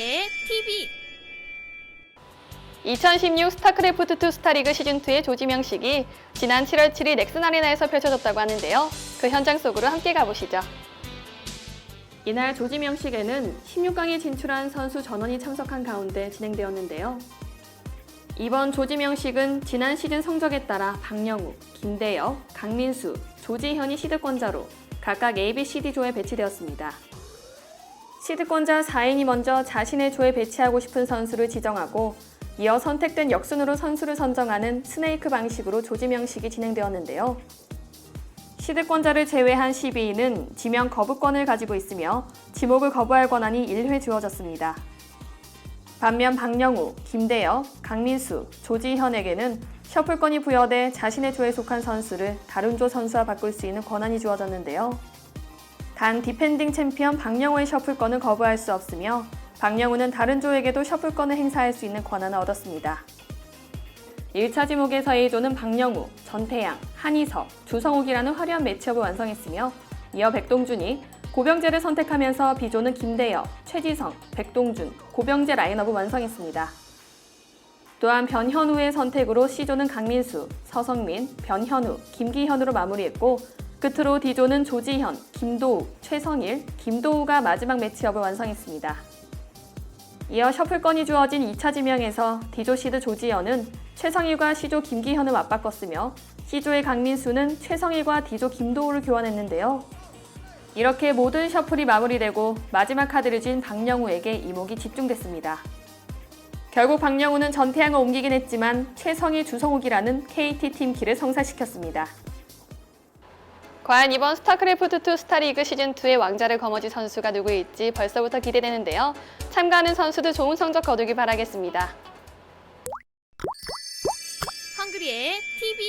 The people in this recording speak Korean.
헝그리의 TV 2016 스타크래프트2 스타리그 시즌2의 조지 명식이 지난 7월 7일 넥슨 아레나에서 펼쳐졌다고 하는데요. 그 현장 속으로 함께 가보시죠. 이날 조지 명식에는 16강에 진출한 선수 전원이 참석한 가운데 진행되었는데요. 이번 조지 명식은 지난 시즌 성적에 따라 박영우, 김대엽, 강민수, 조지현이 시드권자로 각각 A, B, C, D 조에 배치되었습니다. 시드권자 4인이 먼저 자신의 조에 배치하고 싶은 선수를 지정하고 이어 선택된 역순으로 선수를 선정하는 스네이크 방식으로 조지명식이 진행되었는데요. 시드권자를 제외한 12인은 지명 거부권을 가지고 있으며 지목을 거부할 권한이 1회 주어졌습니다. 반면 박영우, 김대엽, 강민수, 조지현에게는 셔플권이 부여돼 자신의 조에 속한 선수를 다른 조 선수와 바꿀 수 있는 권한이 주어졌는데요. 단 디펜딩 챔피언 박영우의 셔플권은 거부할 수 없으며 박영우는 다른 조에게도 셔플권을 행사할 수 있는 권한을 얻었습니다. 1차 지목에서 A조는 박영우, 전태양, 한희석, 주성욱이라는 화려한 매치업을 완성했으며 이어 백동준이 고병재를 선택하면서 B조는 김대엽, 최지성, 백동준, 고병재 라인업을 완성했습니다. 또한 변현우의 선택으로 C조는 강민수, 서성민, 변현우, 김기현으로 마무리했고 끝으로 D조는 조지현, 김도욱, 최성일, 김도우가 마지막 매치업을 완성했습니다. 이어 셔플권이 주어진 2차 지명에서 D조 시드 조지현은 최성일과 C조 김기현을 맞바꿨으며 C조의 강민수는 최성일과 D조 김도우를 교환했는데요. 이렇게 모든 셔플이 마무리되고 마지막 카드를 쥔 박영우에게 이목이 집중됐습니다. 결국 박영우는 전태양을 옮기긴 했지만 최성희 주성욱이라는 KT 팀 키를 성사시켰습니다. 과연 이번 스타크래프트2 스타리그 시즌2의 왕자를 거머쥘 선수가 누구일지 벌써부터 기대되는데요. 참가하는 선수들 좋은 성적 거두길 바라겠습니다. 헝그리의 TV